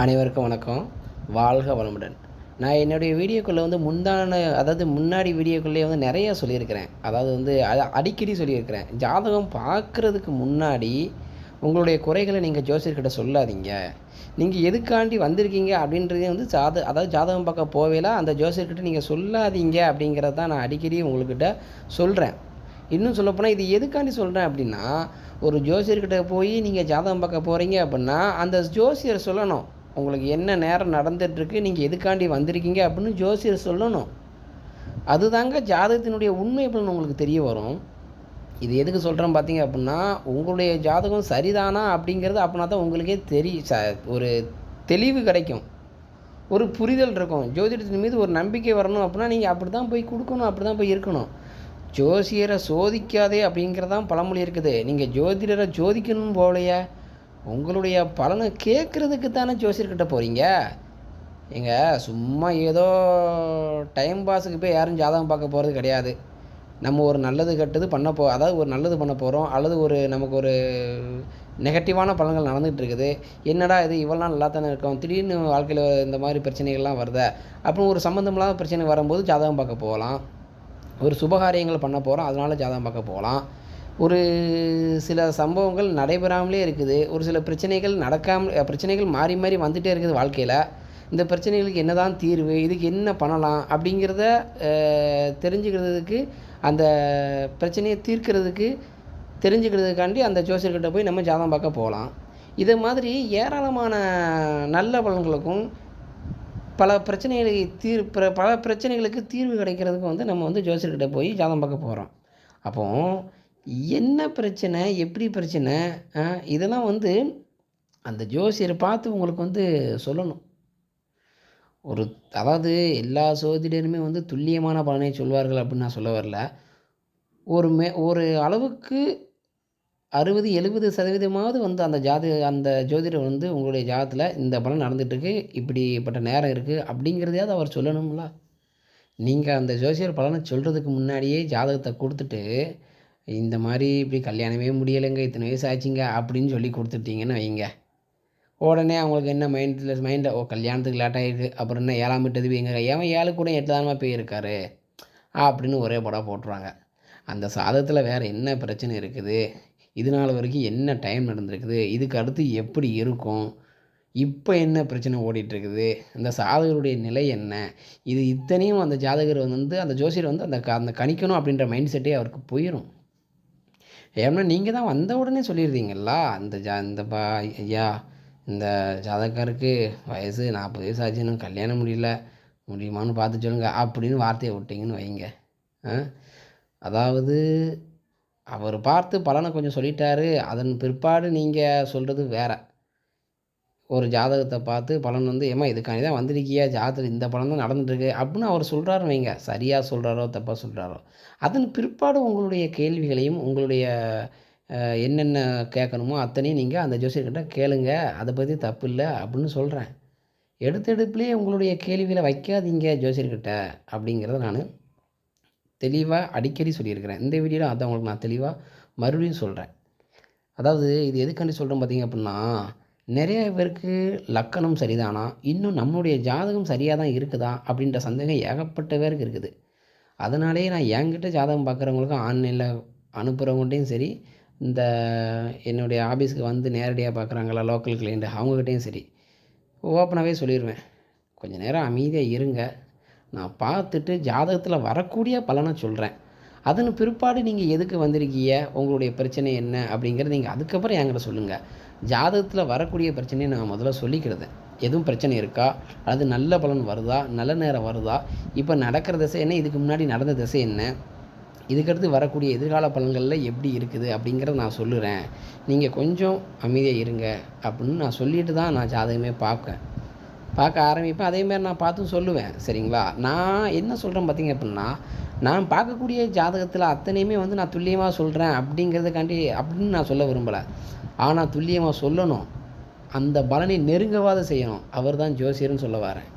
அனைவருக்கும் வணக்கம். வாழ்க வளமுடன். நான் என்னுடைய வீடியோக்குள்ளே வந்து முந்தான அதாவது முன்னாடி வீடியோக்குள்ளேயே வந்து நிறைய சொல்லியிருக்கிறேன். அதாவது வந்து அடிக்கடி சொல்லியிருக்கிறேன். ஜாதகம் பார்க்குறதுக்கு முன்னாடி உங்களுடைய குறைகளை நீங்கள் ஜோசியர்கிட்ட சொல்லாதீங்க. நீங்கள் எதுக்காண்டி வந்திருக்கீங்க அப்படின்றதே வந்து ஜாத அதாவது ஜாதகம் பார்க்க போவேல அந்த ஜோசியர்கிட்ட நீங்கள் சொல்லாதீங்க அப்படிங்கிறத தான் நான் அடிக்கடி உங்கள்கிட்ட சொல்கிறேன் இன்னும் சொல்லப்போனால் இது எதுக்காண்டி சொல்கிறேன் அப்படின்னா ஒரு ஜோசியர்கிட்ட போய் நீங்கள் ஜாதகம் பார்க்க போகிறீங்க அப்படின்னா அந்த ஜோசியர் சொல்லணும். உங்களுக்கு என்ன நேரம் நடந்துகிட்ருக்கு நீங்கள் எதுக்காண்டி வந்திருக்கீங்க அப்படின்னு ஜோசியர் சொல்லணும். அதுதாங்க ஜாதகத்தினுடைய உண்மை அப்படின்னு உங்களுக்கு தெரிய வரும். இது எதுக்கு சொல்கிறேன் பார்த்தீங்க அப்படின்னா உங்களுடைய ஜாதகம் சரிதானா அப்படிங்கிறது அப்படின்னா தான் உங்களுக்கே தெரிய ச ஒரு தெளிவு கிடைக்கும். ஒரு புரிதல் இருக்கும். ஜோதிடத்தின் மீது ஒரு நம்பிக்கை வரணும் அப்படின்னா நீங்கள் அப்படி தான் போய் கொடுக்கணும் அப்படி தான் போய் இருக்கணும். ஜோசியரை சோதிக்காதே அப்படிங்கிறதான் பழமொழி இருக்குது. நீங்கள் ஜோதிடரை ஜோதிக்கணும் போலையே. உங்களுடைய பலனை கேட்குறதுக்கு தானே ஜோசியர்கிட்ட போகிறீங்க ஏங்க சும்மா ஏதோ டைம் பாஸுக்கு போய் யாரும் ஜாதகம் பார்க்க போகிறது கிடையாது. நம்ம ஒரு நல்லது கெட்டது பண்ண போ அதாவது ஒரு நல்லது பண்ண போகிறோம் அல்லது ஒரு நமக்கு ஒரு நெகட்டிவான பலன்கள் நடந்துகிட்டு இருக்குது. என்னடா இது இவ்வளோ நல்லா தானே இருக்கோம் திடீர்னு வாழ்க்கையில் இந்த மாதிரி பிரச்சனைகள்லாம் வருதே? அப்புறம் ஒரு சம்மந்தமில்லாத பிரச்சனை வரும்போது ஜாதகம் பார்க்க போகலாம். ஒரு சுபகாரியங்கள் பண்ண போகிறோம் அதனால ஜாதகம் பார்க்க போகலாம். ஒரு சில சம்பவங்கள் நடைபெறாமலே இருக்குது. ஒரு சில பிரச்சனைகள் நடக்காமல் பிரச்சனைகள் மாறி மாறி வந்துகிட்டே இருக்குது வாழ்க்கையில். இந்த பிரச்சனைகளுக்கு என்னதான் தீர்வு இதுக்கு என்ன பண்ணலாம் அப்படிங்கிறத தெரிஞ்சுக்கிறதுக்கு அந்த பிரச்சனையை தீர்க்கிறதுக்கு தெரிஞ்சுக்கிறதுக்காண்டி அந்த ஜோசியர்கிட்ட போய் நம்ம ஜாதகம் பார்க்க போகலாம். இது மாதிரி ஏராளமான நல்ல பலன்களுக்கும் பல பிரச்சனைகளுக்கு தீர் பிர- பல பிரச்சனைகளுக்கு தீர்வு கிடைக்கிறதுக்கு வந்து நம்ம வந்து ஜோசியர்கிட்ட போய் ஜாதகம் பார்க்க போகிறோம் அப்போது என்ன பிரச்சனை எப்படி பிரச்சனை? இதெல்லாம் வந்து அந்த ஜோசியரை பார்த்து உங்களுக்கு வந்து சொல்லணும். ஒரு அதாவது எல்லா சோதிடருமே வந்து துல்லியமான பலனை சொல்வார்கள் அப்படின்னு நான் சொல்ல வரல. ஒரு மே ஒரு அளவுக்கு அறுபது எழுபது சதவீதமாவது வந்து அந்த ஜாதி அந்த ஜோதிடர் வந்து உங்களுடைய ஜாதத்தில் இந்த பலன் நடந்துகிட்ருக்கு இப்படிப்பட்ட நேரம் இருக்குது அப்படிங்கிறதையாவது அவர் சொல்லணும்ல. நீங்கள் அந்த ஜோசியர் பலனை சொல்கிறதுக்கு முன்னாடியே ஜாதகத்தை கொடுத்துட்டு இந்த மாதிரி இப்படி கல்யாணமே முடியலைங்க இத்தனை வயசு ஆச்சுங்க அப்படின்னு சொல்லி கொடுத்துட்டீங்கன்னு வைங்க. உடனே அவங்களுக்கு என்ன மைண்டில் மைண்டில் ஓ கல்யாணத்துக்கு லேட் ஆகிருக்கு அப்புறம் என்ன ஏழாம் விட்டது எங்கள் ஏன் ஏழு கூட எட்டு தானமாக போயிருக்காரு? அப்படின்னு ஒரே படம் போட்டுருவாங்க. அந்த சாதகத்தில் வேறு என்ன பிரச்சனை இருக்குது? இது நாள் வரைக்கும் என்ன டைம் நடந்திருக்குது? இதுக்கு அடுத்து எப்படி இருக்கும்? இப்போ என்ன பிரச்சனை ஓடிட்டுருக்குது? அந்த இந்த சாதகருடைய நிலை என்ன? இது இத்தனையும் அந்த ஜாதகர் வந்து அந்த ஜோசியர் வந்து அந்த க- அந்த கணிக்கணும் அப்படின்ற மைண்ட் செட்டே அவருக்கு போயிடும் ஏன்னா நீங்கள் தான் வந்த உடனே சொல்லியிருந்தீங்களா அந்த ஜா இந்த பா ஐயா இந்த ஜாதகருக்கு வயசு நாற்பது வயசு ஆச்சு இன்னும் கல்யாணம் முடியல முடியுமான்னு பார்த்து சொல்லுங்கள் அப்படின்னு வார்த்தையை விட்டிங்கன்னு வைங்க ஆ? அதாவது அவர் பார்த்து பலனை கொஞ்சம் சொல்லிட்டாரு அதன் பிற்பாடு நீங்கள் சொல்கிறது வேற ஒரு ஜாதகத்தை பார்த்து பலன் வந்து ஏமா இதுக்காண்டி தான் வந்திருக்கியா ஜாதகம் இந்த பலன் தான் நடந்துட்டுருக்கு அப்படின்னு அவர் சொல்கிறாரு வைங்க. சரியாக சொல்கிறாரோ தப்பாக சொல்கிறாரோ அதன் பிற்பாடு உங்களுடைய கேள்விகளையும் உங்களுடைய என்னென்ன கேட்கணுமோ அத்தனையும் நீங்கள் அந்த ஜோசியர்கிட்ட கேளுங்க. அதை பற்றி தப்பு இல்லை அப்படின்னு சொல்கிறேன் எடுத்தெடுப்புலேயே உங்களுடைய கேள்விகளை வைக்காதீங்க ஜோசியர்கிட்ட அப்படிங்கிறத நான் தெளிவாக அடிக்கடி சொல்லியிருக்கிறேன். இந்த வீடியோவில் அதான் உங்களுக்கு நான் தெளிவாக மறுபடியும் சொல்கிறேன் அதாவது இது எதுக்காண்டி சொல்கிறேன் பார்த்தீங்க அப்படின்னா நிறைய பேருக்கு லக்கணம் சரிதானா? இன்னும் நம்மளுடைய ஜாதகம் சரியாக தான் இருக்குதா? அப்படின்ற சந்தேகம் ஏகப்பட்ட பேருக்கு இருக்குது. அதனாலேயே நான் என்கிட்ட ஜாதகம் பார்க்குறவங்களுக்கும் ஆன்லைனில் அனுப்புகிறவங்கள்ட்டையும் சரி இந்த என்னுடைய ஆஃபீஸுக்கு வந்து நேரடியாக பார்க்குறாங்களா லோக்கல் கிளைண்ட் அவங்கக்கிட்டேயும் சரி ஓப்பனாகவே சொல்லிடுவேன் கொஞ்ச நேரம் அமைதியாக இருங்க. நான் பார்த்துட்டு ஜாதகத்தில் வரக்கூடிய பலனை சொல்கிறேன் அதன் பிற்பாடு நீங்கள் எதுக்கு வந்திருக்கீங்க? உங்களுடைய பிரச்சனை என்ன? அப்படிங்கிறத நீங்கள் அதுக்கப்புறம் என்கிட்ட சொல்லுங்கள் ஜாதகத்தில் வரக்கூடிய பிரச்சனையை நான் முதல்ல சொல்லிக்கிறது. எதுவும் பிரச்சனை இருக்கா? அது நல்ல பலன் வருதா? நல்ல நேரம் வருதா? இப்போ நடக்கிற திசை என்ன? இதுக்கு முன்னாடி நடந்த திசை என்ன? இதுக்கடுத்து வரக்கூடிய எதிர்கால பலன்களில் எப்படி இருக்குது? அப்படிங்கிறத நான் சொல்லுறேன். நீங்கள் கொஞ்சம் அமைதியாக இருங்க அப்படின்னு நான் சொல்லிட்டு தான் நான் ஜாதகமே பார்ப்பேன். பார்க்க ஆரம்பிப்பேன். அதே மாதிரி நான் பார்த்தும் சொல்லுவேன். சரிங்களா? நான் என்ன சொல்கிறேன் பார்த்தீங்க அப்படின்னா நான் பார்க்கக்கூடிய ஜாதகத்தில் அத்தனையுமே வந்து நான் துல்லியமாக சொல்கிறேன் அப்படிங்கிறதுக்காண்டி அப்படின்னு நான் சொல்ல விரும்பலை. ஆனால் துல்லியமாக சொல்லணும். அந்த பலனை நெருங்கவாத செய்யணும். அவர் தான் ஜோசியர்னு சொல்ல வரேன்.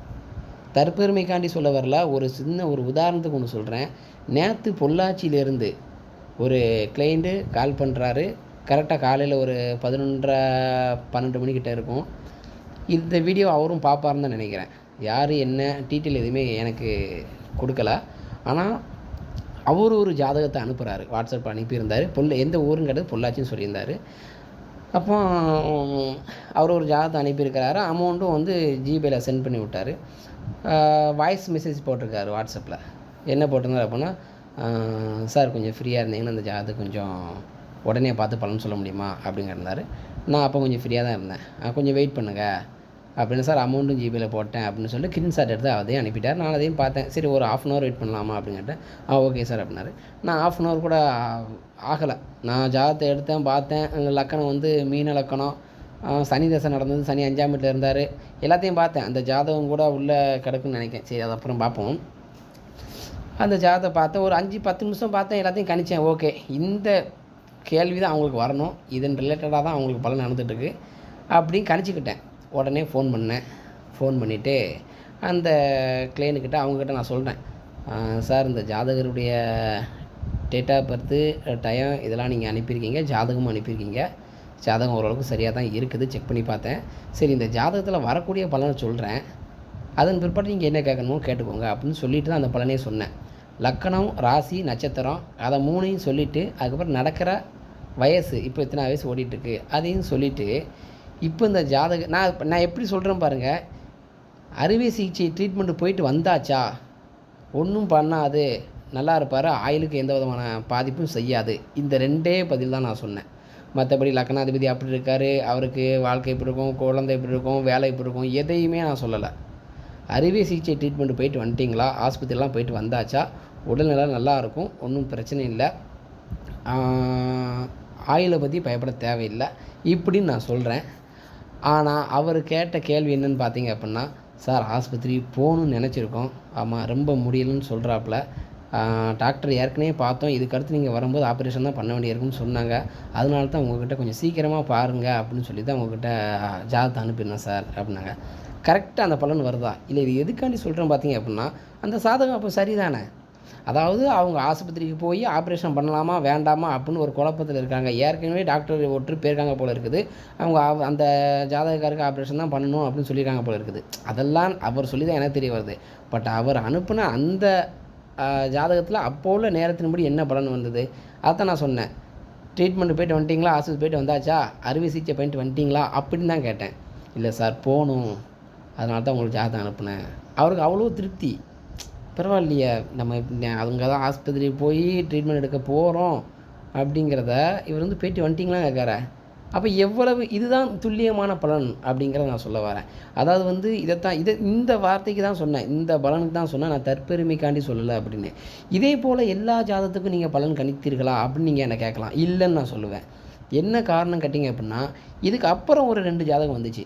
தற்பெருமைக்காண்டி சொல்ல வரல. ஒரு சின்ன ஒரு உதாரணத்துக்கு ஒன்று சொல்கிறேன் நேற்று பொள்ளாச்சியிலேருந்து ஒரு கிளைண்ட்டு கால் பண்ணுறாரு கரெக்டாக காலையில் ஒரு பதினொன்றரை பன்னெண்டு மணிக்கிட்ட இருக்கும். இந்த வீடியோ அவரும் பார்ப்பாருன்னு தான் நினைக்கிறேன். யார் என்ன டீட்டெயில் எதுவுமே எனக்கு கொடுக்கல. ஆனால் அவர் ஒரு ஜாதகத்தை அனுப்புகிறாரு வாட்ஸ்அப் அனுப்பியிருந்தார். பொல்ல எந்த ஊருங்கிறது பொள்ளாச்சின்னு சொல்லியிருந்தார். அப்போ அவர் ஒரு ஜாதகத்தை அனுப்பியிருக்கிறாரு. அமௌண்ட்டும் வந்து ஜிபேயில் சென்ட் பண்ணி விட்டார். வாய்ஸ் மெசேஜ் போட்டிருக்காரு வாட்ஸ்அப்பில். என்ன போட்டிருந்தார் அப்படின்னா சார் கொஞ்சம் ஃப்ரீயாக இருந்தீங்கன்னா அந்த ஜாதகம் கொஞ்சம் உடனே பார்த்து பலன் சொல்ல முடியுமா? அப்படிங்கிறாரு நான் அப்போ கொஞ்சம் ஃப்ரீயாக தான் இருந்தேன். கொஞ்சம் வெயிட் பண்ணுங்கள் அப்படின்னு சார் அமௌண்ட்டும் ஜிபேயில் போட்டேன் அப்படின்னு சொல்லிட்டு ஸ்க்ரீன்ஷாட் எடுத்து அதையும் அனுப்பிட்டார். நான் அதையும் பார்த்தேன். சரி ஒரு ஆஃப் அன் ஹவர் வெயிட் பண்ணலாமா அப்படின்னு கேட்டேன் ஆ ஓகே சார் அப்படின்னாரு. நான் ஆஃப் அன் ஹவர் கூட ஆகலை. நான் ஜாதகத்தை எடுத்தேன் பார்த்தேன். அங்க லக்கணம் வந்து மீன லக்கணம். சனி தசை நடந்தது. சனி அஞ்சாம் வீட்டில் இருந்தார். எல்லாத்தையும் பார்த்தேன். அந்த ஜாதகம் கூட உள்ளே கிடக்குன்னு நினைக்கிறேன். சரி அது அப்புறம் பார்ப்போம். அந்த ஜாதகத்தை பார்த்தேன். ஒரு அஞ்சு பத்து நிமிஷம் பார்த்தேன். எல்லாத்தையும் கணிச்சேன். ஓகே இந்த கேள்வி தான் அவங்களுக்கு வரணும். இதன் ரிலேட்டடாக தான் அவங்களுக்கு பலன் நடந்துகிட்ருக்கு அப்படின்னு கணிச்சிக்கிட்டேன். உடனே ஃபோன் பண்ணேன். ஃபோன் பண்ணிவிட்டு அந்த கிளைனுக்கிட்ட அவங்கக்கிட்ட நான் சொல்கிறேன் சார் இந்த ஜாதகருடைய டேட் ஆஃப் பர்த்து டயம் இதெல்லாம் நீங்கள் அனுப்பியிருக்கீங்க ஜாதகமும் அனுப்பியிருக்கீங்க. ஜாதகம் ஓரளவுக்கு சரியாக தான் இருக்குது. செக் பண்ணி பார்த்தேன். சரி இந்த ஜாதகத்தில் வரக்கூடிய பலனை சொல்கிறேன் அதன் பிற்பாடு நீங்கள் என்ன கேட்கணுமோ கேட்டுக்கோங்க அப்படின்னு சொல்லிட்டு தான் அந்த பலனே சொன்னேன். லக்கணம் ராசி நட்சத்திரம் அதை மூணையும் சொல்லிவிட்டு அதுக்கப்புறம் நடக்கிற வயசு இப்போ இத்தனை வயசு ஓடிட்டுருக்கு அதையும் சொல்லிவிட்டு இப்போ இந்த ஜாதக நான் நான் எப்படி சொல்கிறேன் பாருங்கள் அறுவை சிகிச்சை ட்ரீட்மெண்ட்டு போயிட்டு வந்தாச்சா? ஒன்றும் பண்ணாது. நல்லா இருப்பார். ஆயிலுக்கு எந்த விதமான பாதிப்பும் செய்யாது. இந்த ரெண்டே பதில் தான் நான் சொன்னேன். மற்றபடி லக்னாதிபதி அப்படி இருக்கார். அவருக்கு வாழ்க்கை எப்படி இருக்கும் குழந்தை எப்படி இருக்கும் வேலை எப்படி இருக்கும். எதையுமே நான் சொல்லலை. அறுவை சிகிச்சை ட்ரீட்மெண்ட் போயிட்டு வந்துட்டிங்களா? ஆஸ்பத்திரிலாம் போயிட்டு வந்தாச்சா? உடல்நிலை நல்லா இருக்கும். ஒன்றும் பிரச்சனை இல்லை. ஆயிலை பற்றி பயப்பட தேவையில்லை. இப்படின்னு நான் சொல்கிறேன் ஆனால் அவர் கேட்ட கேள்வி என்னன்னு பார்த்தீங்க அப்படின்னா சார் ஆஸ்பத்திரி போகணும்னு நினச்சிருக்கோம். ஆமாம் ரொம்ப முடியலன்னு சொல்கிறாப்புல டாக்டர் ஏற்கனவே பார்த்தோம். இதுக்கடுத்து நீங்கள் வரும்போது ஆப்ரேஷன் தான் பண்ண வேண்டியிருக்குன்னு சொன்னாங்க. அதனால தான் உங்ககிட்ட கொஞ்சம் சீக்கிரமாக பாருங்கள் அப்படின்னு சொல்லி தான் உங்ககிட்ட ஜாதத்தை அனுப்பினேன் சார் அப்படின்னாங்க. கரெக்டாக அந்த பலன் வருதா? இல்லை இது எதுக்காண்டி சொல்கிறேன் பார்த்தீங்க அப்படின்னா அந்த சாதகம் அப்போ சரிதானே? அதாவது அவங்க ஆஸ்பத்திரிக்கு போய் ஆப்ரேஷன் பண்ணலாமா வேண்டாமா அப்படின்னு ஒரு குழப்பத்தில் இருக்காங்க. ஏற்கனவே டாக்டர் ஒரு போயிருக்காங்க போல இருக்குது. அவங்க அந்த ஜாதகக்காருக்கு ஆப்ரேஷன் தான் பண்ணணும் அப்படின்னு சொல்லியிருக்காங்க போல இருக்குது. அதெல்லாம் அவர் சொல்லி தான் எனக்கு தெரிய வருது. பட் அவர் அனுப்பின அந்த ஜாதகத்தில் அப்போ உள்ள நேரத்தின்படி என்ன பலன் வந்தது? அதான் நான் சொன்னேன். ட்ரீட்மெண்ட் போயிட்டு வந்துட்டிங்களா? ஆஸ்பத்திரி போயிட்டு வந்தாச்சா? அறுவை சிகிச்சை பண்ணிட்டு வந்துட்டிங்களா? அப்படின்னு தான் கேட்டேன். இல்லை சார் போகணும். அதனால தான் உங்களுக்கு ஜாதகம் அனுப்புனேன். அவருக்கு அவ்வளோ திருப்தி. பரவாயில்லையே நம்ம அவங்க தான் ஆஸ்பத்திரி போய் ட்ரீட்மெண்ட் எடுக்க போகிறோம் அப்படிங்கிறத இவர் வந்து பேட்டி வந்துட்டிங்களா கேட்குற அப்போ எவ்வளவு இதுதான் துல்லியமான பலன் அப்படிங்கிறத நான் சொல்ல வரேன். அதாவது வந்து இதைத்தான் இதை இந்த வார்த்தைக்கு தான் சொன்னேன். இந்த பலனுக்கு தான் சொன்னேன். நான் தற்பெருமைக்காண்டி சொல்லலை அப்படின்னு. இதே போல் எல்லா ஜாதத்துக்கும் நீங்கள் பலன் கணித்தீர்களா அப்படின்னு நீங்கள் என்ன கேட்கலாம். இல்லைன்னு நான் சொல்லுவேன். என்ன காரணம் கேட்டிங்க அப்படின்னா இதுக்கு அப்புறம் ஒரு ரெண்டு ஜாதகம் வந்துச்சு.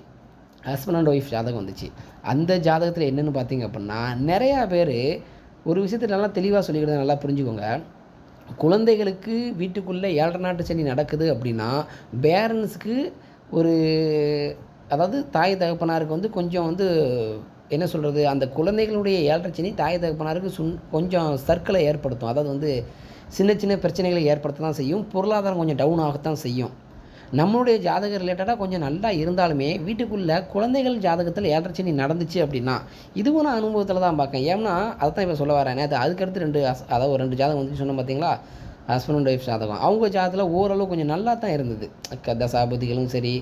ஹஸ்பண்ட் அண்ட் ஒய்ஃப் ஜாதகம் வந்துச்சு. அந்த ஜாதகத்தில் என்னென்னு பார்த்தீங்க அப்படின்னா நிறையா பேர் ஒரு விஷயத்தை நல்லா தெளிவாக சொல்லிக்கிறத நல்லா புரிஞ்சுக்கோங்க. குழந்தைகளுக்கு வீட்டுக்குள்ளே ஏழரை நாட்டு சனி நடக்குது அப்படின்னா பேரண்ட்ஸுக்கு ஒரு அதாவது தாய் தகப்பனாருக்கு வந்து கொஞ்சம் வந்து என்ன சொல்கிறது அந்த குழந்தைகளுடைய ஏழரை சனி தாய் தகப்பனாருக்கு சுன் கொஞ்சம் சர்க்கிளை ஏற்படுத்தும். அதாவது வந்து சின்ன சின்ன பிரச்சனைகளை ஏற்படுத்த தான் செய்யும். பொருளாதாரம் கொஞ்சம் டவுன் ஆகத்தான் செய்யும். நம்மளுடைய ஜாதக ரிலேட்டடாக கொஞ்சம் நல்லா இருந்தாலுமே வீட்டுக்குள்ளே குழந்தைகள் ஜாதகத்தில் ஏழரை நடந்துச்சு அப்படின்னா இதுவும் நான் அனுபவத்தில் தான் பார்க்கேன். ஏன்னா அதை தான் இப்போ சொல்ல வரேன். நேற்று அதுக்கடுத்து ரெண்டு அதாவது ஒரு ரெண்டு ஜாதகம் வந்து சொன்னேன் பார்த்தீங்களா ஹஸ்பண்ட் அண்ட் ஒய்ஃப் ஜாதகம். அவங்க ஜாதகத்தில் ஓரளவு கொஞ்சம் நல்லா தான் இருந்தது. க தசாபதிகளும் சரி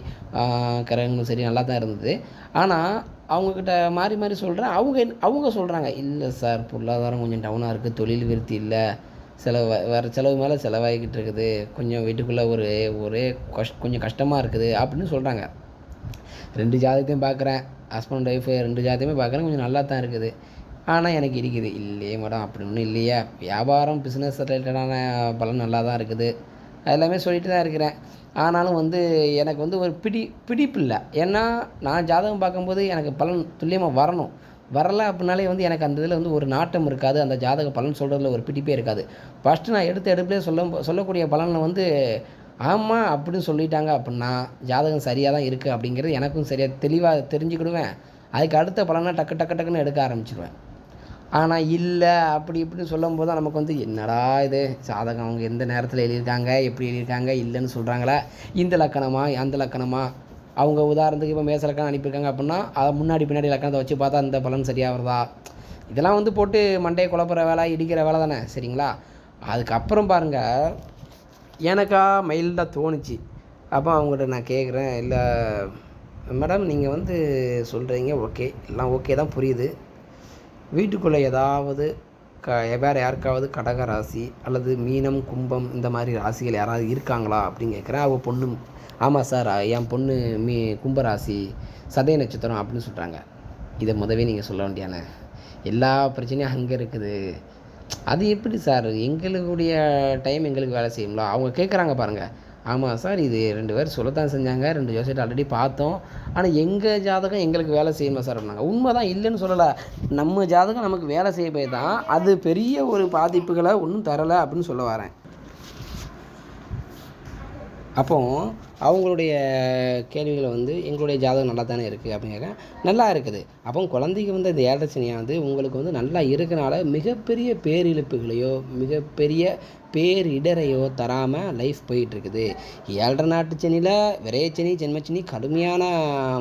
கரகங்களும் சரி நல்லா தான் இருந்தது. ஆனால் அவங்கக்கிட்ட மாறி மாறி சொல்கிறேன் அவங்க அவங்க சொல்கிறாங்க இல்லை சார் பொருளாதாரம் கொஞ்சம் டவுனாக இருக்குது தொழில் விருத்தி இல்லை. செலவு வர செலவு மேலே செலவாகிக்கிட்டு இருக்குது. கொஞ்சம் வீட்டுக்குள்ளே ஒரு ஒரே கஷ் கொஞ்சம் கஷ்டமாக இருக்குது அப்படின்னு சொல்கிறாங்க ரெண்டு ஜாதகத்தையும் பார்க்குறேன் ஹஸ்பண்ட் ஒய்ஃபு ரெண்டு ஜாதகத்தையுமே பார்க்குறேன் கொஞ்சம் நல்லா தான் இருக்குது. ஆனால் எனக்கு இருக்குது. இல்லையே மேடம் அப்படி ஒன்றும் இல்லையா. வியாபாரம் பிஸ்னஸ் ரிலேட்டடான பலன் நல்லா தான் இருக்குது. எல்லாமே சொல்லிட்டு தான் இருக்கிறேன். ஆனாலும் வந்து எனக்கு வந்து ஒரு பிடி பிடிப்பு இல்லை. ஏன்னா நான் ஜாதகம் பார்க்கும்போது எனக்கு பலன் துல்லியமாக வரணும். வரல அப்படின்னாலே வந்து எனக்கு அந்த இதில் வந்து ஒரு நாட்டம் இருக்காது. அந்த ஜாதக பலன் சொல்கிறதுல ஒரு பிடிப்பே இருக்காது. ஃபஸ்ட்டு நான் எடுத்த எடுப்பிலே சொல்ல சொல்லக்கூடிய பலனை வந்து ஆமாம் அப்படின்னு சொல்லிட்டாங்க அப்படின்னா ஜாதகம் சரியாக தான் இருக்குது அப்படிங்கிறது எனக்கும் சரியாக தெளிவாக தெரிஞ்சுக்கிடுவேன். அதுக்கு அடுத்த பலனை டக்கு டக்கு டக்குன்னு எடுக்க ஆரம்பிச்சிடுவேன் ஆனால் இல்லை அப்படி இப்படின்னு சொல்லும்போது தான் நமக்கு வந்து என்னடா இது? ஜாதகம் அவங்க எந்த நேரத்தில் எழுதியிருக்காங்க? எப்படி எழுதியிருக்காங்க? இல்லைன்னு சொல்கிறாங்களா இந்த லக்கணமா? அந்த லக்கணமா? அவங்க உதாரணத்துக்கு இப்போ மேச லக்கணம் அனுப்பியிருக்காங்க அப்படின்னா அதை முன்னாடி பின்னாடி லக்கணத்தை வச்சு பார்த்தா அந்த பலன் சரியாக வருதா இதெல்லாம் வந்து போட்டு மண்டையை குழப்புற வேலை இடிக்கிற வேலை தானே சரிங்களா? அதுக்கப்புறம் பாருங்கள் எனக்கா மைல்டாக தோணுச்சு. அப்போ அவங்ககிட்ட நான் கேட்குறேன் இல்லை மேடம் நீங்கள் வந்து சொல்கிறீங்க ஓகே எல்லாம் ஓகே தான் புரியுது. வீட்டுக்குள்ளே ஏதாவது க வேறு யாருக்காவது கடக ராசி அல்லது மீனம் கும்பம் இந்த மாதிரி ராசிகள் யாராவது இருக்காங்களா? அப்படின்னு கேட்குறேன் அவள் பொண்ணு ஆமாம் சார் என் பொண்ணு மீ கும்பராசி சதய நட்சத்திரம் அப்படின்னு சொல்கிறாங்க இதை முதவே நீங்கள் சொல்ல வேண்டியானே எல்லா பிரச்சனையும் அங்கே இருக்குது. அது எப்படி சார் எங்களுடைய டைம் எங்களுக்கு வேலை செய்யுங்களா அவங்க கேட்குறாங்க பாருங்கள் ஆமாம் சார் இது ரெண்டு பேர் சொல்லத்தான் செஞ்சாங்க. ரெண்டு ஜோசியத்தை ஆல்ரெடி பார்த்தோம். ஆனால் எங்கள் ஜாதகம் எங்களுக்கு வேலை செய்யணுமா சார் அப்படின்னாங்க. உண்மை தான் இல்லைன்னு சொல்லலை. நம்ம ஜாதகம் நமக்கு வேலை செய்ய போய் தான் அது பெரிய ஒரு பாதிப்புகளை ஒன்றும் தரலை அப்படின்னு சொல்ல வரேன். அப்போ அவங்களுடைய கேள்விகளை வந்து எங்களுடைய ஜாதகம் நல்லா தானே இருக்குது அப்படின்னு நல்லா இருக்குது. அப்போ குழந்தைக்கு வந்து இந்த ஏழரை சனியானது உங்களுக்கு வந்து நல்லா இருக்கனால மிகப்பெரிய பேரிழப்புகளையோ மிகப்பெரிய பேரிடரையோ தராமல் லைஃப் போயிட்டுருக்குது. ஏழரை நாட்டு சனியில் விரையச்சனி ஜென்மச்சனி கடுமையான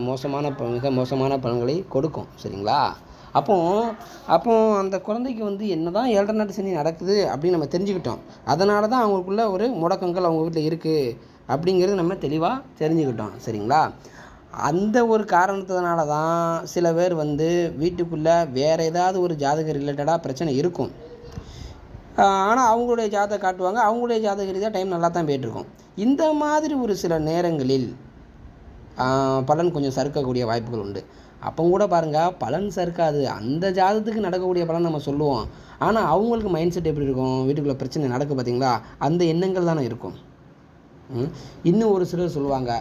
மோசமான மிக மோசமான பலன்களை கொடுக்கும். சரிங்களா? அப்போ அப்போ அந்த குழந்தைக்கு வந்து என்னதான் ஏழரை நாட்டு சனி நடக்குது அப்படின்னு நம்ம தெரிஞ்சுக்கிட்டோம். அதனால தான் அவங்களுக்குள்ள ஒரு முடக்கங்கள் அவங்க வீட்டில் இருக்குது அப்படிங்கிறது நம்ம தெளிவாக தெரிஞ்சுக்கிட்டோம். சரிங்களா? அந்த ஒரு காரணத்தினால தான் சில பேர் வந்து வீட்டுக்குள்ளே வேறு ஏதாவது ஒரு ஜாதக ரிலேட்டடாக பிரச்சனை இருக்கும். ஆனால் அவங்களுடைய ஜாதகம் காட்டுவாங்க. அவங்களுடைய ஜாதக ரீதியாக டைம் நல்லா தான் போயிட்டுருக்கும். இந்த மாதிரி ஒரு சில நேரங்களில் பலன் கொஞ்சம் சறுக்கக்கூடிய வாய்ப்புகள் உண்டு. அப்போ கூட பாருங்கள் பலன் சறுக்காது. அந்த ஜாதகத்துக்கு நடக்கக்கூடிய பலன் நம்ம சொல்லுவோம். ஆனால் அவங்களுக்கு மைண்ட் செட் எப்படி இருக்கும்? வீட்டுக்குள்ளே பிரச்சனை நடக்கும் பார்த்தீங்களா அந்த எண்ணங்கள் தானே இருக்கும். இன்னும் ஒரு சிலர் சொல்லுவாங்க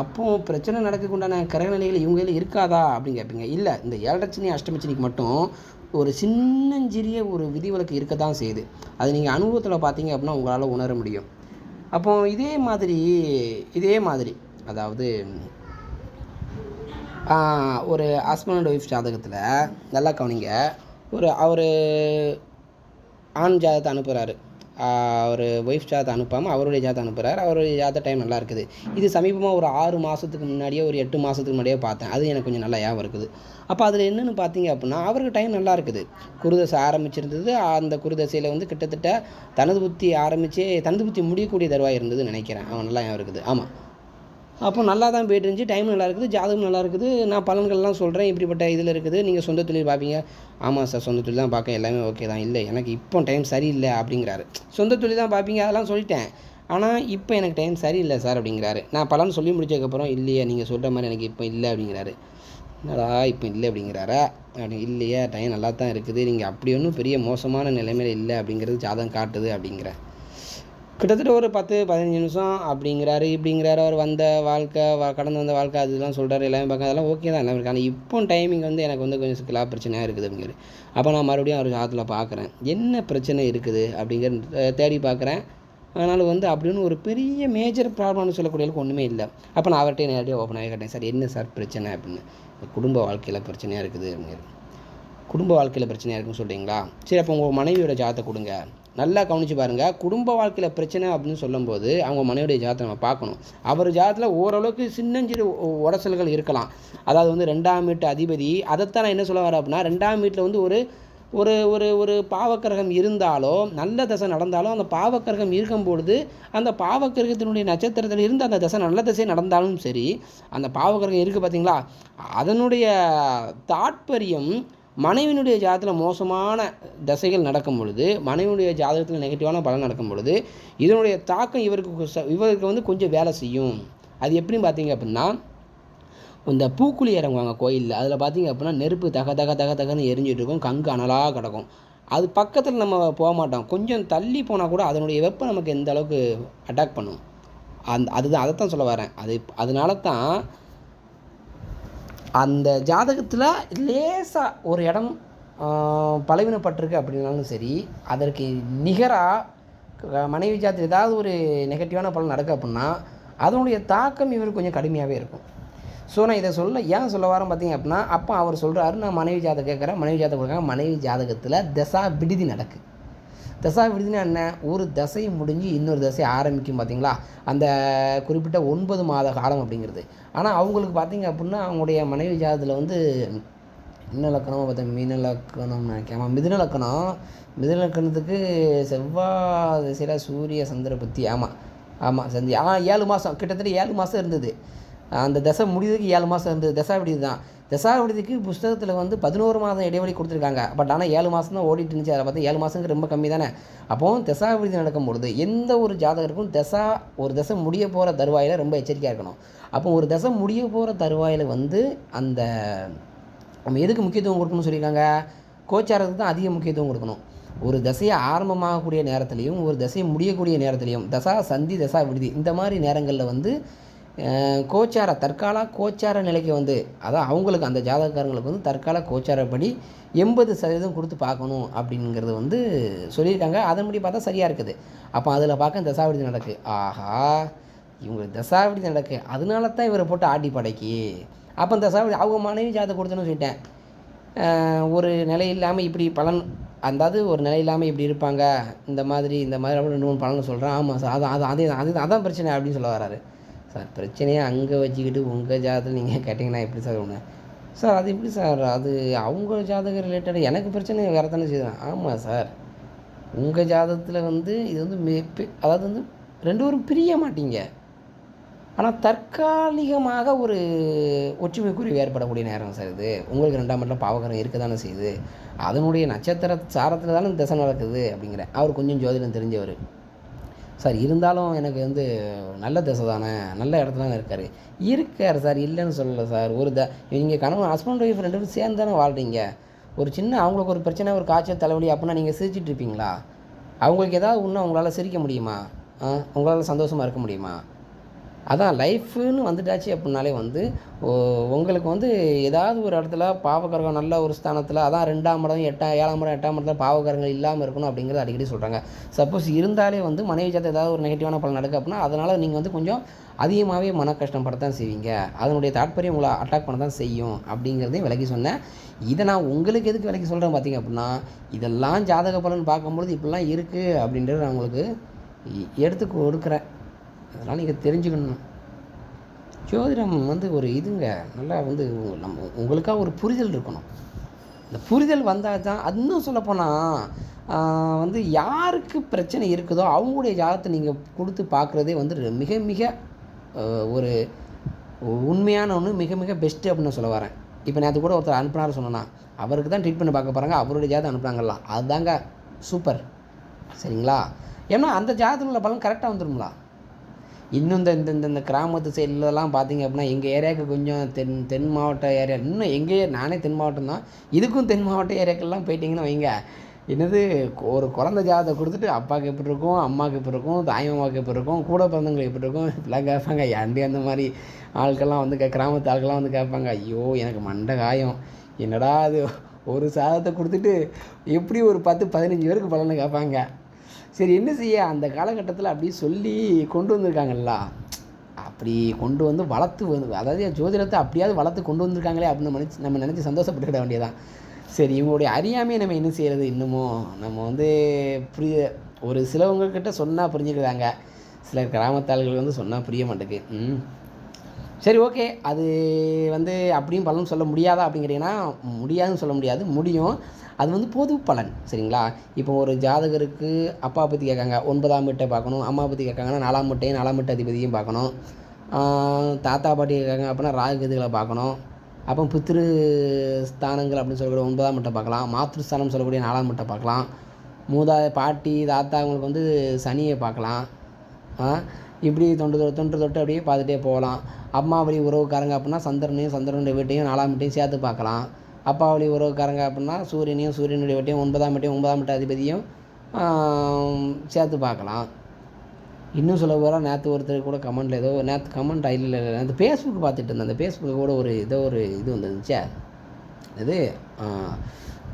அப்போ பிரச்சனை நடக்கக்குண்டான கிரகநிலைகள் இவங்க இருக்காதா? அப்படின்னு கேட்பீங்க. இல்லை இந்த ஏழரச்சனி அஷ்டமச்சனிக்கு மட்டும் ஒரு சின்னஞ்சிறிய ஒரு விதிவிலக்கு இருக்க தான் செய்யுது. அது நீங்கள் அனுபவத்தில் பார்த்தீங்க அப்படின்னா உங்களால் உணர முடியும். அப்போ இதே மாதிரி இதே மாதிரி அதாவது ஒரு ஹஸ்பண்ட் அண்ட் ஒய்ஃப் ஜாதகத்தில் நல்லா கவனிங்க. ஒரு அவர் ஆண் ஜாதகத்தை அனுப்புகிறாரு அவர் ஒய்ஃப் ஜாதகத்தை அனுப்பாமல் அவருடைய ஜாத்தை அனுப்புகிறார் அவருடைய ஜாத்த டைம் நல்லா இருக்குது. இது சமீபமாக ஒரு ஆறு மாதத்துக்கு முன்னாடியே ஒரு எட்டு மாதத்துக்கு முன்னாடியே பார்த்தேன். அது எனக்கு கொஞ்சம் நல்லா ஞாபகம் இருக்குது. அப்போ அதில் என்னென்னு பார்த்தீங்க அப்படின்னா அவருக்கு டைம் நல்லா இருக்குது. குருதசை ஆரம்பிச்சிருந்தது. அந்த குருதசையில் வந்து கிட்டத்தட்ட தனது புத்தி ஆரம்பித்தே தனது புத்தி முடியக்கூடிய தருவாக இருந்ததுன்னு நினைக்கிறேன். அவன் நல்லா ஞாபகம் இருக்குது. ஆமாம் அப்போ நல்லா தான் போயிட்டு இருந்துச்சு டைம் நல்லா இருக்குது ஜாதகம் நல்லா இருக்குது நான் பலன்கள்லாம் சொல்கிறேன் இப்படிப்பட்ட இதில் இருக்குது. நீங்கள் சொந்த தொழில் பார்ப்பீங்க ஆமாம் சார் சொந்த தொழில் தான் பார்க்க எல்லாமே ஓகே தான். இல்லை எனக்கு இப்போ டைம் சரியில்லை அப்படிங்கிறாரு. சொந்த தொழில் தான் பார்ப்பீங்க அதெல்லாம் சொல்லிட்டேன். ஆனால் இப்போ எனக்கு டைம் சரியில்லை சார் அப்படிங்கிறாரு. நான் பலன் சொல்லி முடிச்சதுக்கப்புறம் இல்லையா நீங்கள் சொல்கிற மாதிரி எனக்கு இப்போ இல்லை அப்படிங்கிறாரு. என்னடா இப்போ இல்லை அப்படிங்கிறாரா? அப்படி இல்லையா டைம் நல்லா தான் இருக்குது. நீங்கள் அப்படி ஒன்றும் பெரிய மோசமான நிலைமையில் இல்லை அப்படிங்கிறது ஜாதகம் காட்டுது அப்படிங்கிற கிட்டத்தட்ட ஒரு பத்து பதினஞ்சு நிமிஷம் அப்படிங்கிறாரு இப்படிங்கிறாரு. அவர் வந்த வாழ்க்கை கடந்து வந்த வாழ்க்கை அதெல்லாம் சொல்கிறாரு எல்லாமே பார்க்க. அதெல்லாம் ஓகே தான் எல்லாமே ஆனால் இப்போ டைமிங் வந்து எனக்கு வந்து கொஞ்சம் சிக்கலாக பிரச்சனையாக இருக்குது அப்படிங்கிறது. அப்போ நான் மறுபடியும் அவர் ஜாதத்தில் பார்க்குறேன். என்ன பிரச்சனை இருக்குது அப்படிங்கிற தேடி பார்க்குறேன். அதனால் வந்து அப்படின்னு ஒரு பெரிய மேஜர் ப்ராப்ளம்னு சொல்லக்கூடிய அளவுக்கு ஒன்றுமே இல்லை. அப்போ நான் அவர்கிட்ட நேரடியாக ஓப்பன் கேட்டேன் சார் என்ன சார் பிரச்சனை? அப்படின்னு. குடும்ப வாழ்க்கையில் பிரச்சனையாக இருக்குது அப்படிங்கிறது. குடும்ப வாழ்க்கையில் பிரச்சனையாக இருக்குன்னு சொல்கிறீங்களா சரி அப்போ உங்கள் மனைவியோட ஜாதத்தை கொடுங்க. நல்லா கவனிச்சு பாருங்கள் குடும்ப வாழ்க்கையில் பிரச்சனை அப்படின்னு சொல்லும்போது அவங்க மனைவியோடைய ஜாதத்தை நம்ம பார்க்கணும். அவர் ஜாதத்தில் ஓரளவுக்கு சின்னஞ்சிறு உடசல்கள் இருக்கலாம். அதாவது வந்து ரெண்டாம் வீட்டு அதிபதி அதைத்தான் நான் என்ன சொல்ல வரேன் அப்படின்னா ரெண்டாம் வீட்டில் வந்து ஒரு ஒரு ஒரு ஒரு பாவக்கிரகம் இருந்தாலோ நல்ல தசை நடந்தாலும் அந்த பாவக்கிரகம் இருக்கும் பொழுது அந்த பாவக்கிரகத்தினுடைய நட்சத்திரத்தில் இருந்து அந்த தசை நல்ல தசை நடந்தாலும் சரி அந்த பாவக்கிரகம் இருக்குது பார்த்தீங்களா அதனுடைய தாற்பரியம் மனைவியினுடைய ஜாதகத்தில் மோசமான தசைகள் நடக்கும் பொழுது மனைவியுடைய ஜாதகத்தில் நெகட்டிவான பலன் நடக்கும் பொழுது இதனுடைய தாக்கம் இவருக்கு இவருக்கு வந்து கொஞ்சம் வேலை செய்யும். அது எப்படின்னு பார்த்தீங்க அப்படின்னா இந்த பூக்குழி இறங்குவாங்க கோயிலில். அதில் பார்த்தீங்க அப்படின்னா நெருப்பு தக தக தக தகன்னு எரிஞ்சிட்டு இருக்கும். கங்கு அனலாக கிடக்கும். அது பக்கத்தில் நம்ம போக மாட்டோம். கொஞ்சம் தள்ளி போனால் கூட அதனுடைய வெப்பம் நமக்கு எந்த அளவுக்கு அட்டாக் பண்ணும்? அந் அதுதான் அதைத்தான் சொல்ல வரேன். அது அதனால தான் அந்த ஜாதகத்தில் லேசாக ஒரு இடம் பலவீனப்பட்டிருக்கு அப்படின்னாலும் சரி அதற்கு நிகராக மனைவி ஜாதத்தில் ஏதாவது ஒரு நெகட்டிவான பலன் நடக்கு அப்படின்னா அதனுடைய தாக்கம் இவருக்கு கொஞ்சம் கடுமையாகவே இருக்கும். ஸோ நான் இதை சொல்ல ஏன் சொல்ல வரேன் பார்த்தீங்க அப்படின்னா அப்போ அவர் சொல்கிறாரு நான் மனைவி ஜாதகம் கேட்குறேன் மனைவி ஜாதகம் கொடுக்குறேன் மனைவி ஜாதகத்தில் தசா விடுதி நடக்கு. தசா விடுதினா என்ன? ஒரு தசை முடிஞ்சு இன்னொரு தசை ஆரம்பிக்கும் பார்த்தீங்களா அந்த குறிப்பிட்ட ஒன்பது மாத காலம் அப்படிங்கிறது. ஆனால் அவங்களுக்கு பார்த்தீங்க அப்படின்னா அவங்களுடைய மனைவி ஜாதத்தில் வந்து என்ன லக்கணம் பார்த்தா மீன லக்கணம் நினைக்காம மிதுன லக்கணம் மிதுன லக்கணத்துக்கு செவ்வாய் திசையில் சூரிய சந்திர பத்தி. ஆமாம் ஆமாம் சந்தி. ஆ ஏழு மாதம் கிட்டத்தட்ட ஏழு மாதம் இருந்தது. அந்த தசை முடியுறதுக்கு ஏழு மாதம் இருந்தது தசா விடுதி தான். தசா விடுதிக்கு புஸ்தகத்தில் வந்து பதினோரு மாதம் இடைவெளி கொடுத்துருக்காங்க. பட் ஆனால் ஏழு மாதம் தான் ஓடிட்டு இருந்துச்சு. அதை பார்த்தா ஏழு மாதங்க ரொம்ப கம்மி தானே? அப்போது தசாவிடுதி நடக்கும் பொழுது எந்த ஒரு ஜாதகருக்கும் தசா ஒரு தசை முடிய போகிற தருவாயில் ரொம்ப எச்சரிக்கையாக இருக்கணும். அப்போ ஒரு தசை முடிய போகிற தருவாயில் வந்து அந்த நம்ம எதுக்கு முக்கியத்துவம் கொடுக்கணும்னு சொல்லியிருக்காங்க? கோச்சாரத்துக்கு தான் அதிக முக்கியத்துவம் கொடுக்கணும். ஒரு தசையை ஆரம்பமாகக்கூடிய நேரத்துலையும் ஒரு தசையை முடியக்கூடிய நேரத்துலையும் தசா சந்தி தசா விடுதி இந்த மாதிரி நேரங்களில் வந்து கோச்சார தற்கால கோச்சார நிலைக்கு வந்து அதான் அவங்களுக்கு அந்த ஜாதகக்காரங்களுக்கு வந்து தற்கால கோச்சாரப்படி எண்பது சதவீதம் கொடுத்து பார்க்கணும் அப்படிங்கிறது வந்து சொல்லியிருக்காங்க. அதன்படி பார்த்தா சரியாக இருக்குது. அப்போ அதில் பார்க்க தசாவிடுதி நடக்கு. ஆஹா இவங்களுக்கு தசாவிடுதி நடக்கு. அதனால தான் இவரை போட்டு ஆட்டி படைக்கி. அப்போ தசாவடி அவங்க மனைவி ஜாதகம் கொடுத்தேன்னு சொல்லிட்டேன். ஒரு நிலை இல்லாமல் இப்படி பலன் அதாவது ஒரு நிலை இல்லாமல் இப்படி இருப்பாங்க. இந்த மாதிரி இந்த மாதிரி அப்படின்னு ரெண்டு மூணு பலன் சொல்கிறேன் ஆமாம் சார் அதான் அது அதே அதுதான் பிரச்சனை அப்படின்னு சொல்ல வராரு சார் பிரச்சனையே அங்கே வச்சுக்கிட்டு உங்கள் ஜாதகத்தில் நீங்கள் கேட்டிங்கன்னா எப்படி சார் ஒன்று சார் அது எப்படி சார்? அது அவங்க ஜாதகம் ரிலேட்டடாக எனக்கு பிரச்சனை வேறு தானே செய்யலாம் ஆமாம் சார். உங்கள் ஜாதகத்தில் வந்து இது வந்து மே அதாவது வந்து ரெண்டு பேரும் பிரிய மாட்டீங்க. ஆனால் தற்காலிகமாக ஒரு ஒற்றுமை குறைவு ஏற்படக்கூடிய நேரம் சார் இது. உங்களுக்கு ரெண்டாம் இடத்துல பாவகரம் இருக்க தானே செய்யுது. அதனுடைய நட்சத்திர சாரத்தில் தானே திசை நடக்குது அப்படிங்கிற அவர் கொஞ்சம் ஜோதிடம் தெரிஞ்சவர். சார் இருந்தாலும் எனக்கு வந்து நல்ல திசை தானே நல்ல இடத்துல தானே இருக்கார். இருக்கார் சார் இல்லைன்னு சொல்லலை சார். ஒரு த நீங்கள் கணவன் ஹஸ்பண்ட் ஒய்ஃப் ரெண்டு பேரும் சேர்ந்து தானே வாழ்றீங்க. ஒரு சின்ன அவங்களுக்கு ஒரு பிரச்சனை ஒரு காய்ச்சல் தலைவலி அப்படின்னா நீங்கள் சிரிச்சிட்டு இருப்பீங்களா? அவங்களுக்கு ஏதாவது ஒன்று உங்களால் சிரிக்க முடியுமா? ஆ உங்களால் சந்தோஷமாக இருக்க முடியுமா? அதான் லைஃப்னு வந்துட்டாச்சு அப்படின்னாலே வந்து ஓ- உங்களுக்கு வந்து ஏதாவது ஒரு இடத்துல பாவகரகம் நல்ல ஒரு ஸ்தானத்தில் அதான் ரெண்டாம் இடம் எட்டாம் ஏழாம் இடம் எட்டாம் இடத்துல பாவகரங்கள் இல்லாமல் இருக்கணும் அப்படிங்கிறது அடிக்கடி சொல்கிறாங்க சப்போஸ் இருந்தாலே வந்து மனைவி சாத்த ஏதாவது ஒரு நெகட்டிவான பலன் நடக்கு அப்படின்னா அதனால் நீங்கள் வந்து கொஞ்சம் அதிகமாகவே மன கஷ்டப்படத்தான் செய்வீங்க. அதனுடைய தாற்பயம் உங்களை அட்டாக் பண்ண தான் செய்யும் அப்படிங்கிறதையும் விலகி சொன்னேன். இதை நான் உங்களுக்கு எதுக்கு விலக்கி சொல்கிறேன் பார்த்தீங்க அப்படின்னா இதெல்லாம் ஜாதக பலன் பார்க்கும்பொழுது இப்படிலாம் இருக்குது அப்படின்றது நான் உங்களுக்கு எடுத்து கொடுக்குறேன். அதெல்லாம் நீங்கள் தெரிஞ்சுக்கணும். ஜோதிடம் வந்து ஒரு இதுங்க. நல்லா வந்து நம்ம உங்களுக்காக ஒரு புரிதல் இருக்கணும். இந்த புரிதல் வந்தால் தான் அது இன்னும் சொல்லப்போனால் வந்து யாருக்கு பிரச்சனை இருக்குதோ அவங்களுடைய ஜாதகத்தை நீங்கள் கொடுத்து பார்க்குறதே வந்து மிக மிக ஒரு உண்மையான ஒன்று மிக மிக பெஸ்ட்டு அப்படின்னு சொல்ல வரேன். இப்போ நேற்று கூட ஒருத்தர் அனுப்புனாரு சொன்னேன்னா அவருக்கு தான் ட்ரீட்மெண்ட் பார்க்க போகிறாங்க அவருடைய ஜாதகம் அனுப்புனாங்கல்லாம் அதுதாங்க சூப்பர் சரிங்களா? ஏன்னா அந்த ஜாதகத்தில் உள்ள பலன் கரெக்டாக வந்துடும்ங்களா இன்னும் இந்த இந்த இந்த- இந்த கிராமத்து சைட்லலாம் பார்த்தீங்க அப்படின்னா எங்கள் ஏரியாவுக்கு கொஞ்சம் தென் தென் மாவட்ட ஏரியா இன்னும் எங்கள் நானே தென் மாவட்டம் தான். இதுக்கும் தென் மாவட்ட ஏரியாக்கெல்லாம் போயிட்டிங்கன்னா வைங்க. என்னது ஒரு குழந்த ஜாதத்தை கொடுத்துட்டு அப்பாவுக்கு எப்படி இருக்கும் அம்மாவுக்கு எப்படி இருக்கும் தாய்மாமாவுக்கு எப்படி இருக்கும் கூட பிறந்தவங்களுக்கு எப்படி இருக்கும் இப்படிலாம் கேட்பாங்க. ஏன்டி அந்த மாதிரி ஆட்கள்லாம் வந்து கே- கிராமத்து ஆட்கள்லாம் வந்து கேட்பாங்க. ஐயோ எனக்கு மண்டை காயம். என்னடா அது ஒரு சாதத்தை கொடுத்துட்டு எப்படி ஒரு பத்து பதினஞ்சு பேருக்கு பலனை கேட்பாங்க. சரி என்ன செய்ய? அந்த காலகட்டத்தில் அப்படி சொல்லி கொண்டு வந்திருக்காங்கல்ல. அப்படி கொண்டு வந்து வளர்த்து வந்து அதாவது ஜோதிடத்தை அப்படியாவது வளர்த்து கொண்டு வந்திருக்காங்களே அப்படின்னு நினச்சி நம்ம நினச்சி சந்தோஷப்பட்டுக்கிட வேண்டியதான் சரி இவங்களுடைய அறியாமையை நம்ம என்ன செய்கிறது இன்னமும் நம்ம வந்து புரிய ஒரு சிலவங்கக்கிட்ட சொன்னால் புரிஞ்சுக்கிறாங்க. சில கிராமத்தாள்கள் வந்து சொன்னால் புரிய மாட்டேங்குது. ம். சரி ஓகே. அது வந்து அப்படியும் பலன் சொல்ல முடியாதா அப்படிங்கிறீங்கன்னா முடியாதுன்னு சொல்ல முடியாது. முடியும். அது வந்து பொது பலன் சரிங்களா? இப்போ ஒரு ஜாதகருக்கு அப்பா பற்றி கேட்காங்க ஒன்பதாம் வீட்டை பார்க்கணும் அம்மா பற்றி கேட்காங்கன்னா நாலாம் வீட்டையும் நாலாம் வீட்டு அதிபதியும் பார்க்கணும். தாத்தா பாட்டி கேட்காங்க அப்படின்னா ராகுகதிகளை பார்க்கணும். அப்போ பித்ரு ஸ்தானங்கள் அப்படின்னு சொல்லக்கூடிய ஒன்பதாம் மட்டை பார்க்கலாம். மாத்ருஸ்தானம் சொல்லக்கூடிய நாலாம் மட்டை பார்க்கலாம். மூதா பாட்டி தாத்தா அவங்களுக்கு வந்து சனியை பார்க்கலாம். இப்படி தொண்டு தொன்று தொட்டு அப்படியே பார்த்துட்டே போகலாம். அம்மா வழி உறவுக்காரங்க அப்படின்னா சந்திரனையும் சந்திரனுடைய வீட்டையும் நாலாம் வீட்டையும் சேர்த்து பார்க்கலாம். அப்பாவளி உறவுக்காரங்க அப்படின்னா சூரியனையும் சூரியனுடைய வட்டியும் ஒன்பதாம் வட்டியும் ஒன்பதாம் வட்ட அதிபதியும் சேர்த்து பார்க்கலாம். இன்னும் சொல்ல போகிறா நேற்று ஒருத்தர் கூட கமெண்ட்டில் ஏதோ நேற்று கமெண்ட் இல்லை இல்லை அந்த ஃபேஸ்புக் பார்த்துட்டு இருந்தேன். அந்த ஃபேஸ்புக்கு கூட ஒரு ஏதோ ஒரு இது வந்துருந்துச்சே இது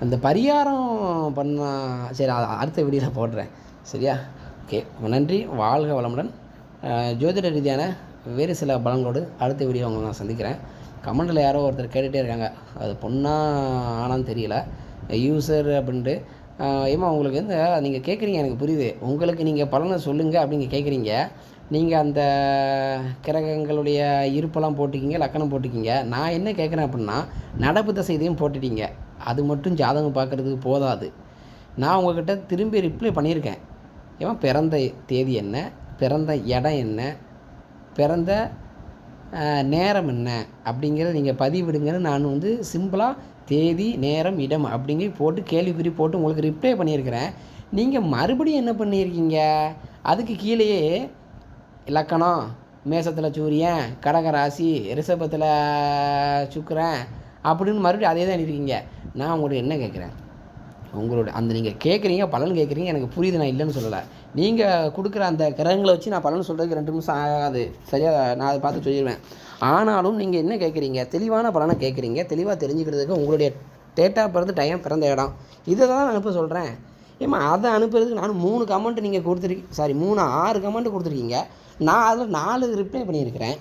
அந்த பரிகாரம் பண்ண சரி அடுத்த வீடியோவில் போடுறேன். சரியா? ஓகே. நன்றி. வாழ்க வளமுடன். ஜோதிட ரீதியான வேறு சில பலங்களோடு அடுத்த வீடியோ உங்களை நான் சந்திக்கிறேன். கமெண்டில் யாரோ ஒருத்தர் கேட்டுகிட்டே இருக்காங்க. அது பொண்ணா ஆனான்னு தெரியல. யூசர் அப்படின்ட்டு. ஏமா உங்களுக்கு வந்து நீங்கள் கேட்குறீங்க எனக்கு புரியுது. உங்களுக்கு நீங்கள் பலனை சொல்லுங்கள் அப்படிங்க கேட்குறீங்க நீங்கள் அந்த கிரகங்களுடைய இருப்பெல்லாம் போட்டுக்கிங்க லக்கணம் போட்டுக்கிங்க. நான் என்ன கேட்குறேன் அப்படின்னா நடப்பு தசை இதையும் போட்டுட்டீங்க. அது மட்டும் ஜாதகம் பார்க்குறதுக்கு போதாது. நான் உங்ககிட்ட திரும்பி ரிப்ளை பண்ணியிருக்கேன். ஏன் பிறந்த தேதி என்ன? பிறந்த இடம் என்ன? பிறந்த நேரம் என்ன? அப்படிங்கிறத நீங்கள் பதிவிடுங்கன்னு நான் வந்து சிம்பிளாக தேதி நேரம் இடம் அப்படிங்க போட்டு கேள்விக்குறி போட்டு உங்களுக்கு ரிப்ளை பண்ணியிருக்கிறேன். நீங்கள் மறுபடியும் என்ன பண்ணியிருக்கீங்க? அதுக்கு கீழேயே இலக்கணம் மேசத்தில் சூரியன் கடக ராசி ரிஷபத்தில் சுக்கரன் அப்படின்னு மறுபடியும் அதே தான் இருக்கீங்க நான் உங்களுக்கு என்ன கேட்குறேன்? உங்களோட அந்த நீங்கள் கேட்குறீங்க பலன் கேட்குறீங்க எனக்கு புரியுது நான் இல்லைன்னு சொல்லலை. நீங்கள் கொடுக்குற அந்த கிரகங்களை வச்சு நான் பலன் சொல்கிறதுக்கு ரெண்டு நிமிஷம் ஆகாது. சரியாக நான் அதை பார்த்து சொல்லிடுவேன். ஆனாலும் நீங்கள் என்ன கேட்குறீங்க தெளிவான பலனை கேட்குறீங்க தெளிவாக தெரிஞ்சுக்கிறதுக்கு உங்களுடைய டேட்டா பிறந்து டைம் பிறந்த இடம். இதை தான் நான் அனுப்ப சொல்கிறேன் ஏம்மா அதை அனுப்புறதுக்கு நான் மூணு கமெண்ட் நீங்கள் கொடுத்துருக்கீங்க சாரி மூணு ஆறு கமெண்ட் கொடுத்துருக்கீங்க. நான் அதில் நாலு ரிப்ளை பண்ணியிருக்கிறேன்.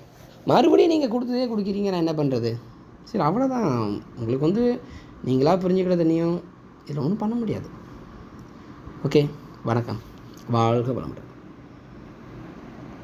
மறுபடியும் நீங்கள் கொடுத்ததே கொடுக்குறீங்க நான் என்ன பண்ணுறது சரி அவ்வளோதான் உங்களுக்கு வந்து நீங்களாக புரிஞ்சுக்கிற தண்ணியும் இதில் ஒன்றும் பண்ண முடியாது. ஓகே வணக்கம். வாழ்க வளமுடன்.